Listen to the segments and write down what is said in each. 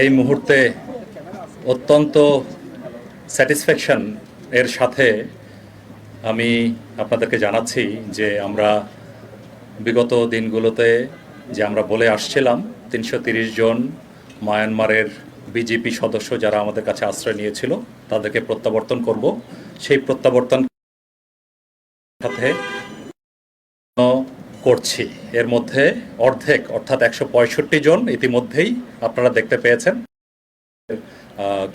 এই মুহূর্তে অত্যন্ত স্যাটিসফ্যাকশন এর সাথে আমি আপনাদেরকে জানাচ্ছি যে আমরা বিগত দিনগুলোতে যে আমরা বলে আসছিলাম, তিনশো জন মায়ানমারের বিজেপি সদস্য যারা আমাদের কাছে আশ্রয় নিয়েছিল, তাদেরকে প্রত্যাবর্তন করব। সেই প্রত্যাবর্তন সাথে করছি। এর মধ্যে অর্ধেক, অর্থাৎ একশো পঁয়ষট্টি জন ইতিমধ্যেই আপনারা দেখতে পেয়েছেন।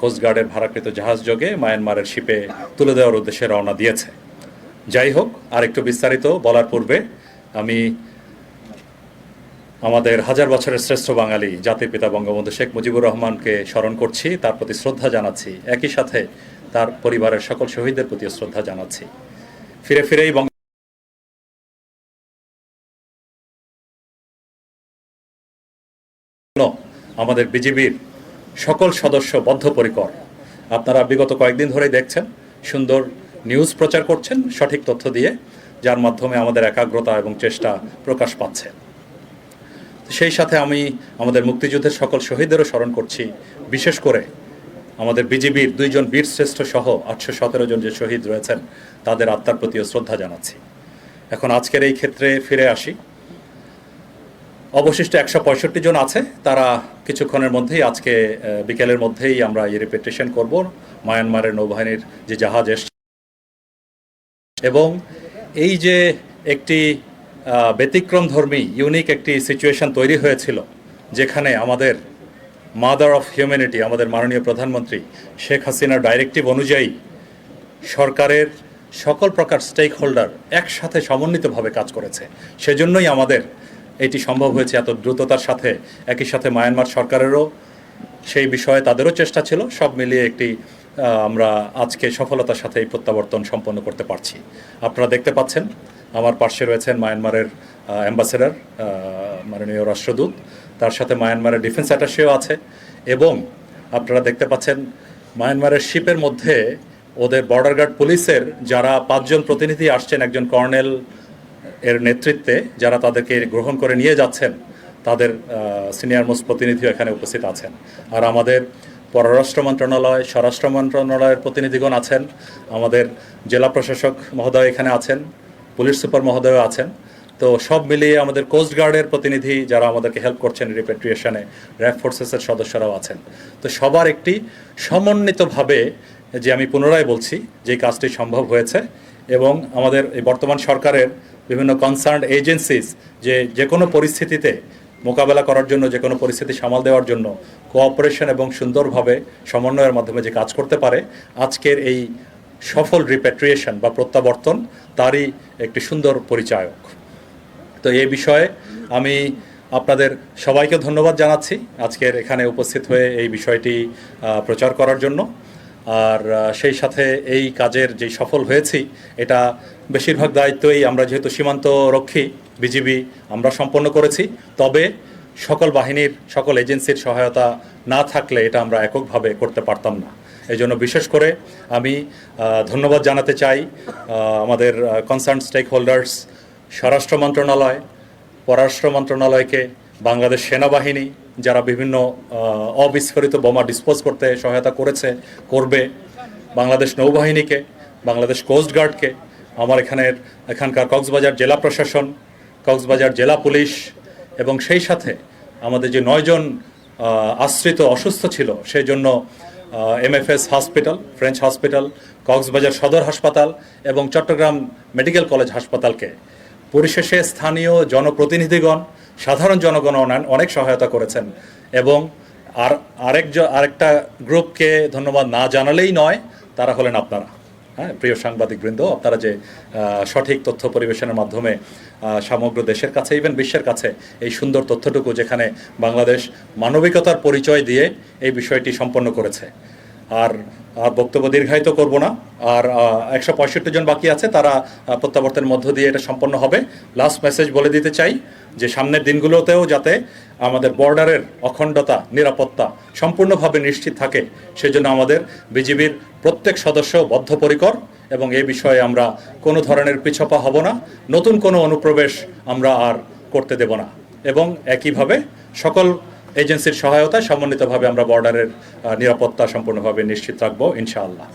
কোস্টগার্ডের ভাড়াকৃত জাহাজ যোগে মায়ানমারের শিপে তুলে দেওয়ার উদ্দেশ্যে রওনা দিয়েছে। যাই হোক আর একটু বিস্তারিত বলার পূর্বে আমি আমাদের হাজার বছরের শ্রেষ্ঠ বাঙালি জাতির পিতা বঙ্গবন্ধু শেখ মুজিবুর রহমানকে স্মরণ করছি, তার প্রতি শ্রদ্ধা জানাচ্ছি। একই সাথে তার পরিবারের সকল শহীদদের প্রতি শ্রদ্ধা জানাচ্ছি। ফিরে ফিরেই বঙ্গ আমাদের বিজিবির সকল সদস্য বদ্ধপরিকর। আপনারা বিগত কয়েকদিন ধরেই দেখছেন, সুন্দর নিউজ প্রচার করছেন, সঠিক তথ্য দিয়ে, যার মাধ্যমে আমাদের একাগ্রতা এবং চেষ্টা প্রকাশ পাচ্ছে। সেই সাথে আমি আমাদের মুক্তিযুদ্ধের সকল শহীদদেরও স্মরণ করছি। বিশেষ করে আমাদের বিজিবির দুইজন বীর শ্রেষ্ঠ সহ আটশো সতেরো জন যে শহীদ রয়েছেন, তাদের আত্মার প্রতিও শ্রদ্ধা জানাচ্ছি। এখন আজকের এই ক্ষেত্রে ফিরে আসি। অবশিষ্ট একশো পঁয়ষট্টি জন আছে। তারা কিছুক্ষণের মধ্যেই আজকে বিকেলের মধ্যেই আমরা এই রিপিটেশন করব। মায়ানমারের নৌবাহিনীর যে জাহাজ এসছে। এবং এই যে একটি আহ, ব্যতিক্রমধর্মী ইউনিক একটি সিচুয়েশন তৈরি হয়েছিল যেখানে আমাদের মাদার অফ হিউম্যানিটি আমাদের মাননীয় প্রধানমন্ত্রী শেখ হাসিনার ডাইরেক্টিভ অনুযায়ী সরকারের সকল প্রকার স্টেক হোল্ডার একসাথে সমন্বিতভাবে কাজ করেছে। সেজন্যই আমাদের এটি সম্ভব হয়েছে এত দ্রুততার সাথে। একই সাথে মায়ানমার সরকারেরও সেই বিষয়ে তাদেরও চেষ্টা ছিল। সব মিলিয়ে একটি আমরা আজকে সফলতার সাথে এই প্রত্যাবর্তন সম্পন্ন করতে পারছি। আপনারা দেখতে পাচ্ছেন, আমার পার্শ্বে রয়েছেন মায়ানমারের অ্যাম্বাসেডার মাননীয় রাষ্ট্রদূত। তার সাথে মায়ানমারের ডিফেন্স অ্যাটাসেও আছে এবং আপনারা দেখতে পাচ্ছেন, মায়ানমারের শিপের মধ্যে ওদের বর্ডার গার্ড পুলিশের যারা পাঁচজন প্রতিনিধি আসছেন, একজন কর্নেল এর নেতৃত্বে যারা তাদেরকে গ্রহণ করে নিয়ে যাচ্ছেন, তাদের সিনিয়র মোস্ট প্রতিনিধিও এখানে উপস্থিত আছেন। আর আমাদের পররাষ্ট্র মন্ত্রণালয়, স্বরাষ্ট্র মন্ত্রণালয়ের প্রতিনিধিগণ আছেন, আমাদের জেলা প্রশাসক মহোদয় এখানে আছেন, পুলিশ সুপার মহোদয় আছেন। তো সব মিলিয়ে আমাদের কোস্ট গার্ডের প্রতিনিধি যারা আমাদেরকে হেল্প করছেন রিপেট্রিয়েশনে র্যাব ফোর্সেসের সদস্যরাও আছেন। তো সবার একটি সমন্বিতভাবে যে আমি পুনরায় বলছি, যে কাজটি সম্ভব হয়েছে এবং আমাদের এই বর্তমান সরকারের বিভিন্ন কনসার্ন এজেন্সিস যে যে কোনো পরিস্থিতিতে মোকাবেলা করার জন্য যে কোনো পরিস্থিতি সামাল দেওয়ার জন্য কোঅপারেশন এবং সুন্দরভাবে সমন্বয়ের মাধ্যমে যে কাজ করতে পারে, আজকের এই সফল রিপ্যাট্রিয়েশন বা প্রত্যাবর্তন তারই একটি সুন্দর পরিচায়ক। তো এই বিষয়ে আমি আপনাদের সবাইকে ধন্যবাদ জানাচ্ছি আজকের এখানে উপস্থিত হয়ে এই বিষয়টি প্রচার করার জন্য। আর সেই সাথে এই কাজের যে সফল হয়েছি, এটা বেশিরভাগ দায়িত্বই আমরা যেহেতু সীমান্ত রক্ষী বিজিবি আমরা সম্পন্ন করেছি। তবে সকল বাহিনীর, সকল এজেন্সির সহায়তা না থাকলে এটা আমরা এককভাবে করতে পারতাম না। এই জন্য বিশেষ করে আমি ধন্যবাদ জানাতে চাই আমাদের কনসার্ন স্টেক হোল্ডার্স স্বরাষ্ট্র মন্ত্রণালয়, পররাষ্ট্র মন্ত্রণালয়কে, বাংলাদেশ সেনাবাহিনী যারা বিভিন্ন অবিস্ফোরিত বোমা ডিসপোজ করতে সহায়তা করেছে, করবে। বাংলাদেশ নৌবাহিনীকে, বাংলাদেশ কোস্ট গার্ডকে আমার এখানের, এখানকার কক্সবাজার জেলা প্রশাসন, কক্সবাজার জেলা পুলিশ, এবং সেই সাথে আমাদের যে নয়জন আশ্রিত অসুস্থ ছিল সেই জন্য MFS hospital French hospital Cox's Bazar সদর হাসপাতাল এবং চট্টগ্রাম মেডিকেল কলেজ হাসপাতালকে। পরিশেষে স্থানীয় জনপ্রতিনিধিগণ সাধারণ জনগণ অনেক- সহায়তা করেছেন। এবং আর আরেক আরেকটা গ্রুপকে ধন্যবাদ না জানালেই নয়, তারা হলেন আপনারা। হ্যাঁ প্রিয় সাংবাদিকবৃন্দ, আপনারা যে সঠিক তথ্য পরিবেশনের মাধ্যমে সমগ্র দেশের কাছে ইভেন বিশ্বের কাছে, এই সুন্দর তথ্যটুকু যেখানে বাংলাদেশ মানবিকতার পরিচয় দিয়ে এই বিষয়টি সম্পন্ন করেছে। আর আর বক্তব্য দীর্ঘায়িত করব না। আর একশো পঁয়ষট্টি জন বাকি আছে, তারা প্রত্যাবর্তনের মধ্য দিয়ে এটা সম্পন্ন হবে। লাস্ট মেসেজ বলে দিতে চাই যে, সামনের দিনগুলোতেও যাতে আমাদের বর্ডারের অখণ্ডতা, নিরাপত্তা সম্পূর্ণভাবে নিশ্চিত থাকে, সেজন্য আমাদের বিজিবির প্রত্যেক সদস্য বদ্ধপরিকর এবং এ বিষয়ে আমরা কোনো ধরনের পিছপা হব না। নতুন কোনো অনুপ্রবেশ আমরা আর করতে দেব না। এবং একইভাবে সকল এজেন্সির সহায়তায় সমন্বিতভাবে আমরা বর্ডারের নিরাপত্তা সম্পূর্ণভাবে নিশ্চিত রাখব, ইনশাআল্লাহ।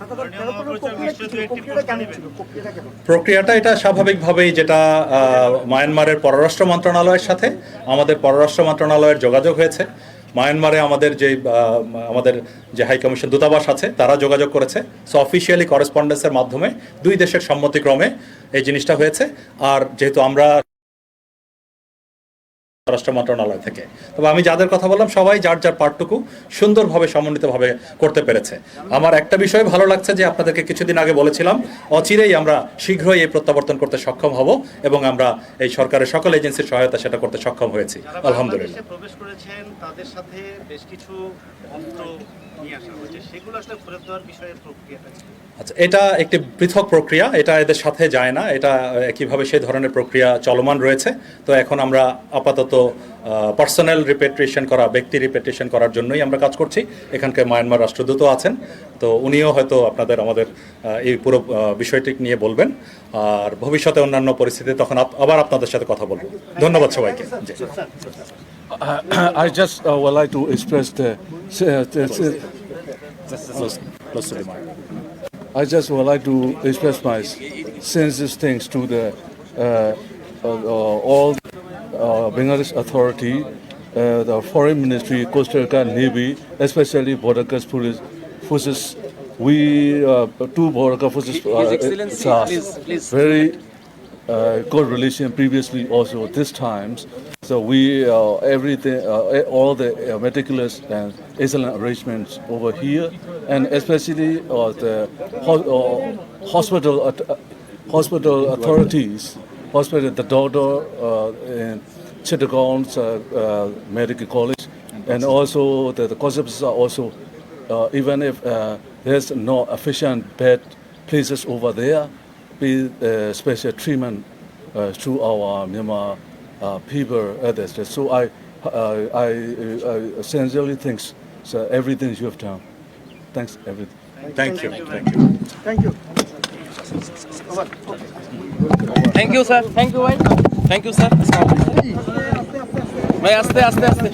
প্রক্রিয়াটা এটা স্বাভাবিকভাবেই যেটা মায়ানমারের পররাষ্ট্র মন্ত্রণালয়ের সাথে, আমাদের পররাষ্ট্র মন্ত্রণালয়ের যোগাযোগ হয়েছে। মায়ানমারে আমাদের যে আমাদের যে হাই কমিশন দূতাবাস আছে, তারা যোগাযোগ করেছে। সো অফিসিয়ালি করেসপন্ডেন্সের মাধ্যমে দুই দেশের সম্মতিক্রমে এই জিনিসটা হয়েছে। আর যেহেতু আমরা পররাষ্ট্র মন্ত্রণালয় থেকে। তবে আমি যাদের কথা বললাম সবাই যার যার পার্টটুকু সুন্দরভাবে সমন্বিতভাবে করতে পেরেছে। আমার একটা বিষয় ভালো লাগছে যে আপনাদেরকে কিছুদিন আগে বলেছিলাম অচিরেই আমরা শীঘ্রই এই প্রত্যাবর্তন করতে সক্ষম হব এবং আমরা এই সরকারের সকল এজেন্সির সহায়তা সেটা করতে সক্ষম হয়েছি। আলহামদুলিল্লাহ। প্রবেশ করেছেন তাদের সাথে বেশ কিছু? আচ্ছা এটা একটি পৃথক প্রক্রিয়া এটা এদের সাথে যায় না এটা একইভাবে সেই ধরনের প্রক্রিয়া চলমান রয়েছে। তো এখন আমরা আপাতত পার্সোনাল রিপেট্রিয়েশন করা ব্যক্তি রিপেট্রিয়েশন করার জন্যই আমরা কাজ করছি এখানকার মায়ানমার রাষ্ট্রদূতও আছেন তো উনিও হয়তো আপনাদের আমাদের এই পুরো বিষয়টি নিয়ে বলবেন আর ভবিষ্যতে অন্যান্য পরিস্থিতি তখন আবার আপনাদের সাথে কথা বলব ধন্যবাদ সবাইকে জি। I just uh, would like to express the, uh, the, mic. I just would like to express my sincerest thanks to the uh, uh, uh, all uh, Bangladesh authority, uh, the Foreign Ministry, Coastal Guard, Navy, especially Border Guard Police forces. We uh, two Border Guard forces uh, His Excellency, SARS, please, please. very uh, good relation previously also this times. So we uh, everything uh, all the uh, meticulous and excellent arrangements over here, and especially uh, the ho- uh, hospital at- uh, hospital authorities, hospital the doctor uh, in Chittagong's uh, uh, Medical College, and also the, the concepts are also uh, even if uh, there's no efficient bed places over there, be uh, special treatment uh, through our Myanmar uh, people others. So I, uh, I, I sincerely thanks so everything you have done. Thanks everything. Thank you. Thank you. thank you sir thank you ভাই thank you sir ভাই আস্তে আস্তে আস্তে